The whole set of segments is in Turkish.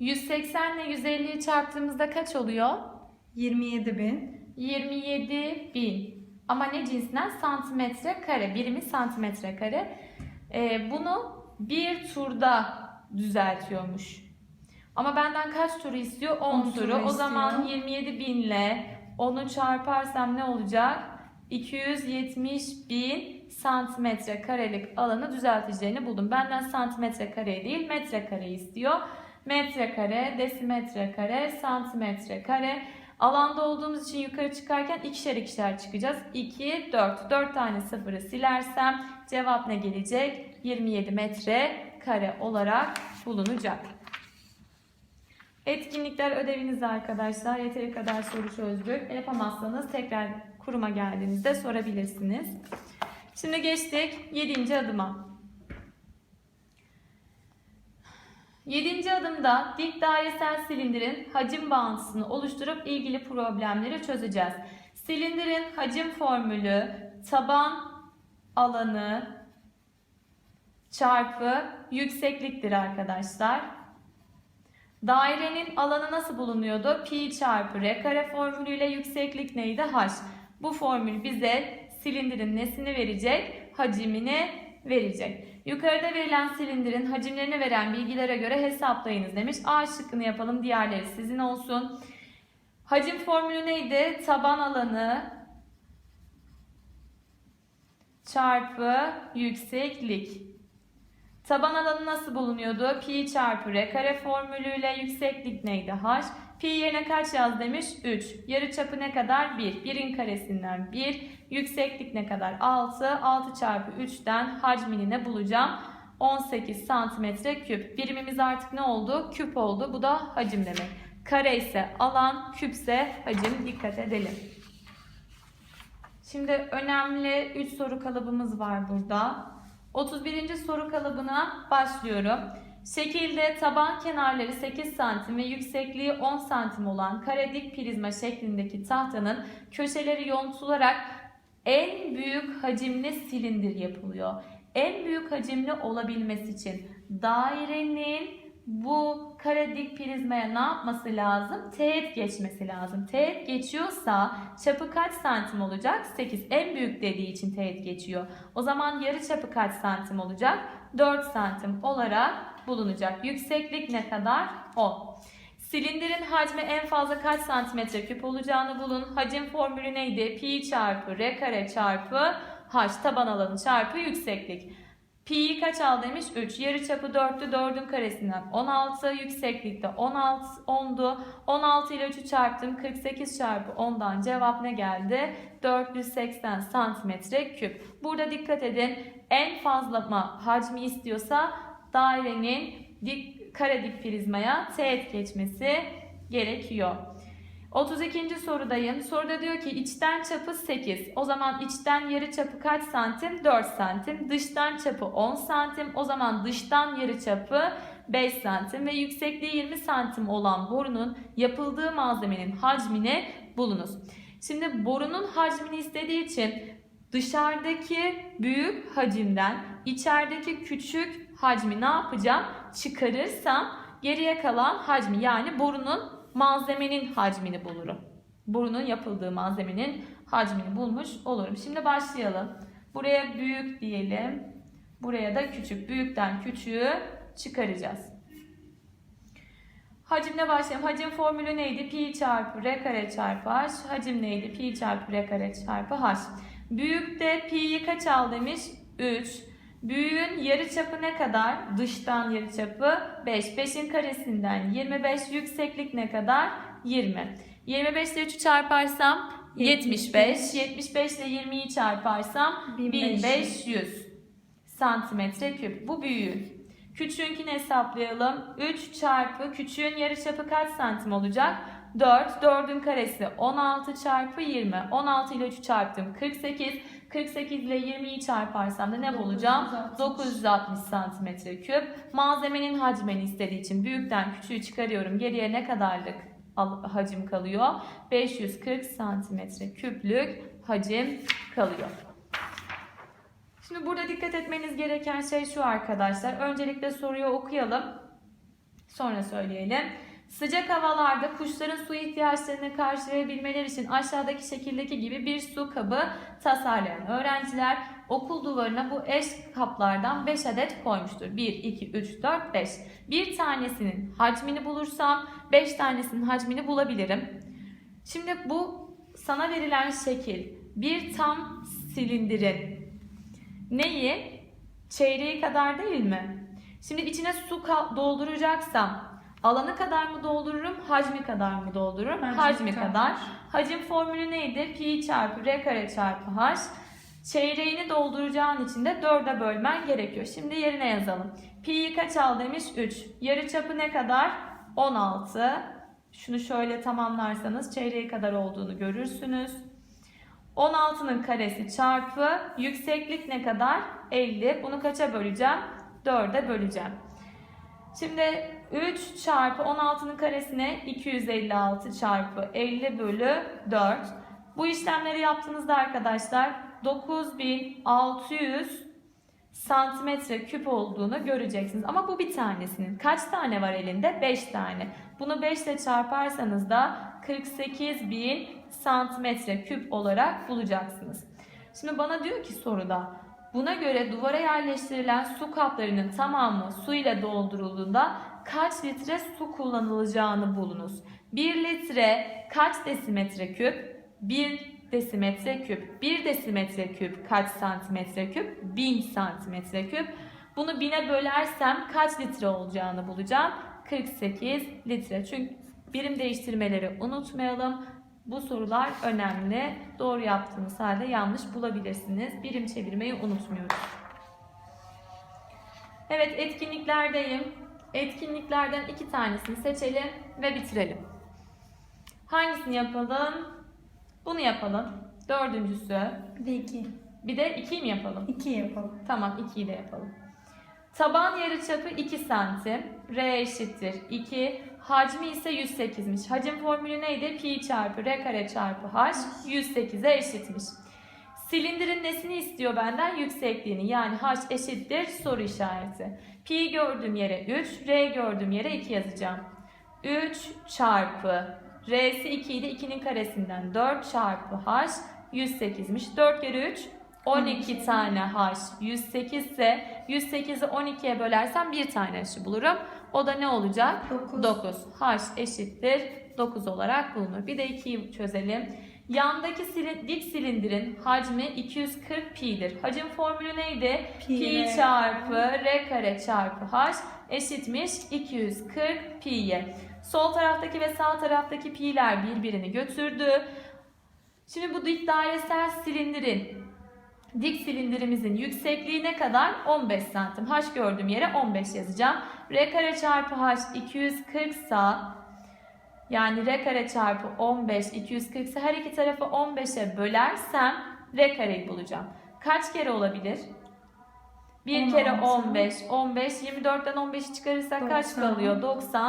180 ile 150'yi çarptığımızda kaç oluyor? 27 bin. 27 bin. Ama ne cinsinden? Santimetre kare. Birimi santimetre kare. Ee, bunu bir turda düzeltiyormuş. Ama benden kaç turu istiyor? 10, On turu. turu O istiyor. zaman 27 binle onu çarparsam ne olacak? 270 bin santimetre karelik alanı düzelteceğini buldum. Benden santimetre kare değil metre kare istiyor. Metre kare, desimetre kare, santimetre kare. Alanda olduğumuz için yukarı çıkarken ikişer ikişer çıkacağız. 2, 4. 4 tane sıfırı silersem cevap ne gelecek? 27 metre kare olarak bulunacak. Etkinlikler ödevinizde arkadaşlar. Yeteri kadar soru çözdük. Yapamazsanız tekrar kuruma geldiğinizde sorabilirsiniz. Şimdi geçtik 7. adıma. 7. adımda dik dairesel silindirin hacim bağıntısını oluşturup ilgili problemleri çözeceğiz. Silindirin hacim formülü taban alanı çarpı yüksekliktir arkadaşlar. Dairenin alanı nasıl bulunuyordu? Pi çarpı r kare formülüyle yükseklik neydi? H. Bu formül bize silindirin nesini verecek? Hacimini verecek. Yukarıda verilen silindirin hacimlerini veren bilgilere göre hesaplayınız demiş. A şıkkını yapalım. Diğerleri sizin olsun. Hacim formülü neydi? Taban alanı çarpı yükseklik. Taban alanı nasıl bulunuyordu? Pi çarpı r kare formülüyle yükseklik neydi? H. Pi yerine kaç yaz demiş? 3. Yarıçapı ne kadar? 1. 1'in karesinden 1. Yükseklik ne kadar? 6. 6 çarpı 3'ten hacmini ne bulacağım? 18 santimetre küp. Birimimiz artık ne oldu? Küp oldu. Bu da hacim demek. Kare ise alan, küpse hacim. Dikkat edelim. Şimdi önemli 3 soru kalıbımız var burada. 31. soru kalıbına başlıyorum. Şekilde taban kenarları 8 cm ve yüksekliği 10 cm olan kare dik prizma şeklindeki tahtanın köşeleri yontularak en büyük hacimli silindir yapılıyor. En büyük hacimli olabilmesi için dairenin bu kare dik prizmaya ne yapması lazım? Teğet geçmesi lazım. Teğet geçiyorsa çapı kaç santim olacak? 8. En büyük dediği için teğet geçiyor. O zaman yarı çapı kaç santim olacak? 4 santim olarak bulunacak. Yükseklik ne kadar? 10. Silindirin hacmi en fazla kaç santimetre küp olacağını bulun. Hacim formülü neydi? Pi çarpı r kare çarpı h taban alanı çarpı yükseklik. Pi'yi kaç al demiş? 3. Yarı çapı 4'tü. 4'ün karesinden 16. Yükseklikte 16 10'du. 16 ile 3'ü çarptım. 48 çarpı 10'dan cevap ne geldi? 480 santimetre küp. Burada dikkat edin. En fazla hacmi istiyorsa dairenin dik, kare dik prizmaya teğet geçmesi gerekiyor. 32. sorudayım. Soruda diyor ki içten çapı 8. O zaman içten yarı çapı kaç santim? 4 santim. Dıştan çapı 10 santim. O zaman dıştan yarı çapı 5 santim ve yüksekliği 20 santim olan borunun yapıldığı malzemenin hacmini bulunuz. Şimdi borunun hacmini istediği için dışarıdaki büyük hacimden içerideki küçük hacmi ne yapacağım? Çıkarırsam geriye kalan hacmi yani borunun malzemenin hacmini bulurum. Borunun yapıldığı malzemenin hacmini bulmuş olurum. Şimdi başlayalım. Buraya büyük diyelim. Buraya da küçük. Büyükten küçüğü çıkaracağız. Hacimle başlayalım. Hacim formülü neydi? Pi çarpı r kare çarpı h. Hacim neydi? Pi çarpı r kare çarpı h. Büyükte pi'yi kaç al demiş? 3. Büyüğün yarıçapı ne kadar? Dıştan yarıçapı 5. 5'in karesinden 25. Yükseklik ne kadar? 20. 25 ile 3'ü çarparsam 75. 75 ile 20'yi çarparsam 1500 santimetre küp. Bu büyüğün. Küçüğünkini hesaplayalım. 3 çarpı küçüğün yarıçapı kaç santim olacak? 4. 4'ün karesi 16 çarpı 20. 16 ile 3'ü çarptım 48. 48 ile 20'yi çarparsam da ne bulacağım? 960 santimetre küp. Malzemenin hacmini istediği için büyükten küçüğü çıkarıyorum. Geriye ne kadarlık hacim kalıyor? 540 santimetre küplük hacim kalıyor. Şimdi burada dikkat etmeniz gereken şey şu arkadaşlar. Öncelikle soruyu okuyalım. Sonra söyleyelim. Sıcak havalarda kuşların su ihtiyaçlarını karşılayabilmeleri için aşağıdaki şekildeki gibi bir su kabı tasarlayan öğrenciler okul duvarına bu eş kaplardan 5 adet koymuştur. 1, 2, 3, 4, 5. Bir tanesinin hacmini bulursam 5 tanesinin hacmini bulabilirim. Şimdi bu sana verilen şekil bir tam silindirin neyi? Çeyreği kadar değil mi? Şimdi içine su dolduracaksam alanı kadar mı doldururum, hacmi kadar mı doldururum? Hacmi Hacmi, kadar. kadar. Hacim formülü neydi? Pi çarpı r kare çarpı h. Çeyreğini dolduracağın için de 4'e bölmen gerekiyor. Şimdi yerine yazalım. Pi'yi kaç al demiş? 3. Yarı çapı ne kadar? 16. Şunu şöyle tamamlarsanız çeyreği kadar olduğunu görürsünüz. 16'nın karesi çarpı yükseklik ne kadar? 50. Bunu kaça böleceğim? 4'e böleceğim. Şimdi 3 çarpı 16'nın karesine 256 çarpı 50 bölü 4. Bu işlemleri yaptığınızda arkadaşlar 9600 santimetre küp olduğunu göreceksiniz. Ama bu bir tanesinin. Kaç tane var elinde? 5 tane. Bunu 5 ile çarparsanız da 48.000 santimetre küp olarak bulacaksınız. Şimdi bana diyor ki soruda buna göre duvara yerleştirilen su kaplarının tamamı su ile doldurulduğunda kaç litre su kullanılacağını bulunuz. 1 litre kaç desimetre küp? 1 desimetre küp. 1 desimetre küp kaç santimetre küp? 1000 santimetre küp. Bunu bine bölersem kaç litre olacağını bulacağım. 48 litre. Çünkü birim değiştirmeleri unutmayalım. Bu sorular önemli. Doğru yaptığınız halde yanlış bulabilirsiniz. Birim çevirmeyi unutmuyoruz. Evet etkinliklerdeyim. Etkinliklerden iki tanesini seçelim ve bitirelim. Hangisini yapalım? Bunu yapalım. Dördüncüsü. Bir de 2. Bir de ikiyi mi yapalım? 2 yapalım. Tamam ikiyi de yapalım. Taban yarıçapı 2 santim. R eşittir 2. Hacmi ise 108'miş. Hacim formülü neydi? Pi çarpı R kare çarpı H 108'e eşitmiş. Silindirin nesini istiyor benden? Yüksekliğini. Yani H eşittir soru işareti. Pi gördüğüm yere 3, R gördüğüm yere 2 yazacağım. 3 çarpı R'si 2 idi. 2'nin karesinden 4 çarpı H 108'miş. 4 kere 3 12 tane H 108 ise 108'i 12'ye bölersem bir tane H'ı bulurum. O da ne olacak? 9. 9. H eşittir 9 olarak bulunur. Bir de 2'yi çözelim. Yandaki silin, dik silindirin hacmi 240 pi'dir. Hacim formülü neydi? Pi Pi çarpı r kare çarpı h eşitmiş 240 pi'ye. Sol taraftaki ve sağ taraftaki pi'ler birbirini götürdü. Şimdi bu dik dairesel silindirin dik silindirimizin yüksekliği ne kadar? 15 santim. H gördüğüm yere 15 yazacağım. R kare çarpı H 240 sa yani R kare çarpı 15 240 ise her iki tarafı 15'e bölersem R kareyi bulacağım. Kaç kere olabilir? Bir kere 16. 15, 15, 24'ten 15'i çıkarırsak kaç 90. kalıyor? 90.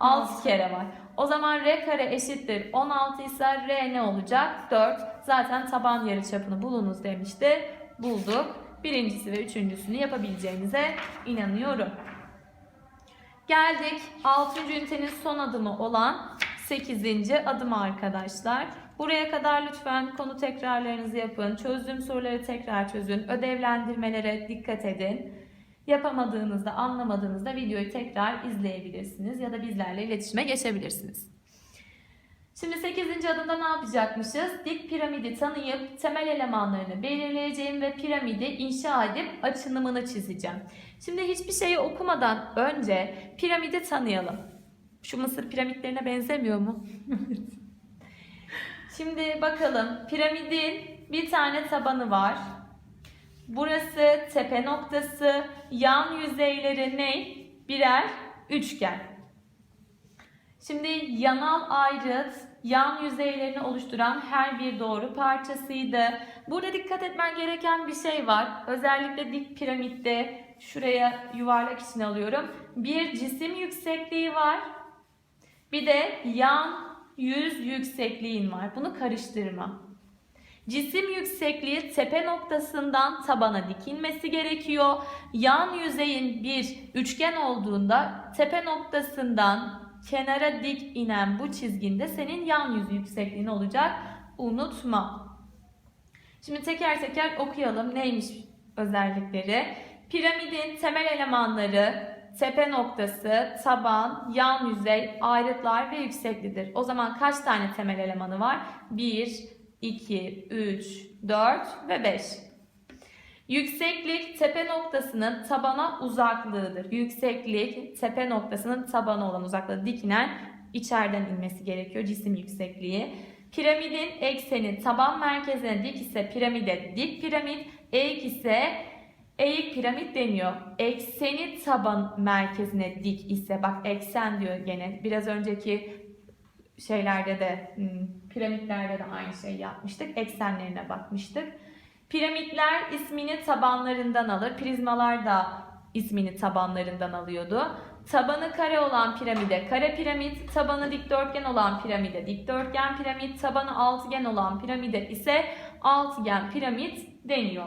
6 Altı. kere var. O zaman R kare eşittir 16 ise R ne olacak? 4. Zaten taban yarıçapını bulunuz demişti. Bulduk. Birincisi ve üçüncüsünü yapabileceğinize inanıyorum. Geldik 6. ünitenin son adımı olan 8. adım arkadaşlar. Buraya kadar lütfen konu tekrarlarınızı yapın. Çözdüğüm soruları tekrar çözün. Ödevlendirmelere dikkat edin. Yapamadığınızda, anlamadığınızda videoyu tekrar izleyebilirsiniz ya da bizlerle iletişime geçebilirsiniz. Şimdi 8. adımda ne yapacakmışız? Dik piramidi tanıyıp temel elemanlarını belirleyeceğim ve piramidi inşa edip açınımını çizeceğim. Şimdi hiçbir şeyi okumadan önce piramidi tanıyalım. Şu Mısır piramitlerine benzemiyor mu? Şimdi bakalım piramidin bir tane tabanı var. Burası tepe noktası, yan yüzeyleri ne? Birer üçgen. Şimdi yanal ayrıt yan yüzeylerini oluşturan her bir doğru parçasıydı. Burada dikkat etmen gereken bir şey var. Özellikle dik piramitte şuraya yuvarlak içine alıyorum. Bir cisim yüksekliği var. Bir de yan yüz yüksekliğin var. Bunu karıştırma. Cisim yüksekliği tepe noktasından tabana dikilmesi gerekiyor. Yan yüzeyin bir üçgen olduğunda tepe noktasından kenara dik inen bu çizginde senin yan yüz yüksekliğin olacak. Unutma. Şimdi teker teker okuyalım neymiş özellikleri. Piramidin temel elemanları tepe noktası, taban, yan yüzey, ayrıtlar ve yükseklidir. O zaman kaç tane temel elemanı var? 1, 2, 3, 4 ve 5. Yükseklik tepe noktasının tabana uzaklığıdır. Yükseklik tepe noktasının tabana olan uzaklığı dikinen içeriden inmesi gerekiyor cisim yüksekliği. Piramidin ekseni taban merkezine dik ise piramide dik piramit, eğik ise eğik piramit deniyor. Ekseni taban merkezine dik ise bak eksen diyor gene. Biraz önceki şeylerde de hmm, piramitlerde de aynı şey yapmıştık. Eksenlerine bakmıştık. Piramitler ismini tabanlarından alır. Prizmalar da ismini tabanlarından alıyordu. Tabanı kare olan piramide kare piramit, tabanı dikdörtgen olan piramide dikdörtgen piramit, tabanı altıgen olan piramide ise altıgen piramit deniyor.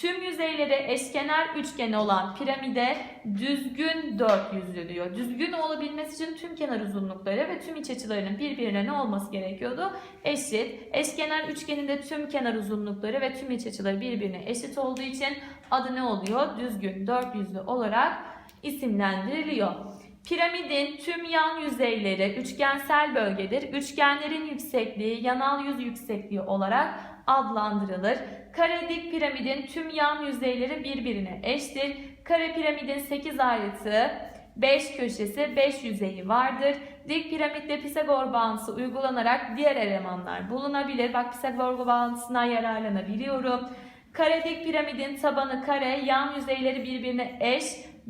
Tüm yüzeyleri eşkenar üçgeni olan piramide düzgün dört yüzlü diyor. Düzgün olabilmesi için tüm kenar uzunlukları ve tüm iç açılarının birbirine ne olması gerekiyordu? Eşit. Eşkenar üçgeninde tüm kenar uzunlukları ve tüm iç açıları birbirine eşit olduğu için adı ne oluyor? Düzgün dört yüzlü olarak isimlendiriliyor. Piramidin tüm yan yüzeyleri üçgensel bölgedir. Üçgenlerin yüksekliği yanal yüz yüksekliği olarak adlandırılır. Kare dik piramidin tüm yan yüzeyleri birbirine eştir. Kare piramidin 8 ayrıtı, 5 köşesi, 5 yüzeyi vardır. Dik piramitte Pisagor bağıntısı uygulanarak diğer elemanlar bulunabilir. Bak Pisagor bağıntısından yararlanabiliyorum. Kare dik piramidin tabanı kare, yan yüzeyleri birbirine eş,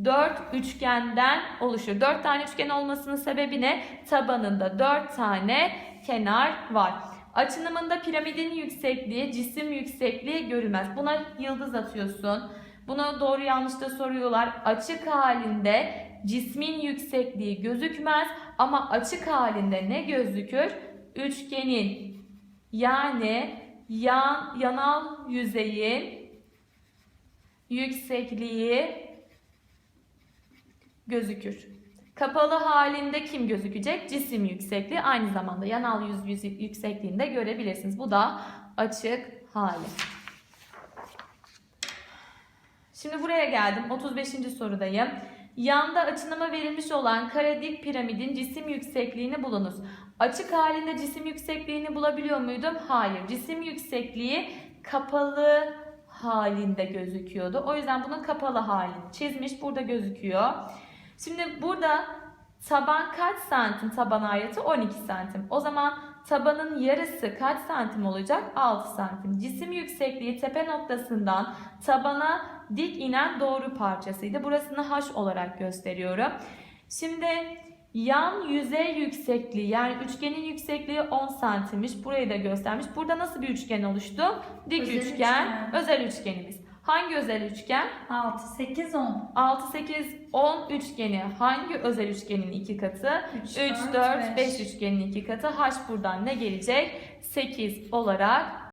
4 üçgenden oluşur. 4 tane üçgen olmasının sebebi ne? Tabanında 4 tane kenar var. Açınımında piramidin yüksekliği, cisim yüksekliği görülmez. Buna yıldız atıyorsun. Buna doğru yanlış da soruyorlar. Açık halinde cismin yüksekliği gözükmez ama açık halinde ne gözükür? Üçgenin yani yan, yanal yüzeyin yüksekliği gözükür. Kapalı halinde kim gözükecek? Cisim yüksekliği. Aynı zamanda yanal yüz, yüz yüksekliğinde görebilirsiniz. Bu da açık hali. Şimdi buraya geldim. 35. sorudayım. Yanda açınıma verilmiş olan kare dik piramidin cisim yüksekliğini bulunuz. Açık halinde cisim yüksekliğini bulabiliyor muydum? Hayır. Cisim yüksekliği kapalı halinde gözüküyordu. O yüzden bunun kapalı halini çizmiş. Burada gözüküyor. Şimdi burada taban kaç santim taban ayrıtı? 12 santim. O zaman tabanın yarısı kaç santim olacak? 6 santim. Cisim yüksekliği tepe noktasından tabana dik inen doğru parçasıydı. Burasını h olarak gösteriyorum. Şimdi yan yüzey yüksekliği yani üçgenin yüksekliği 10 santimmiş. Burayı da göstermiş. Burada nasıl bir üçgen oluştu? Dik Özel üçgen, üçgen. özel üçgenimiz. Hangi özel üçgen? 6, 8, 10. 6, 8, 10 üçgeni hangi özel üçgenin iki katı? 3, 3, 4, 5 üçgenin iki katı. H buradan ne gelecek? 8 olarak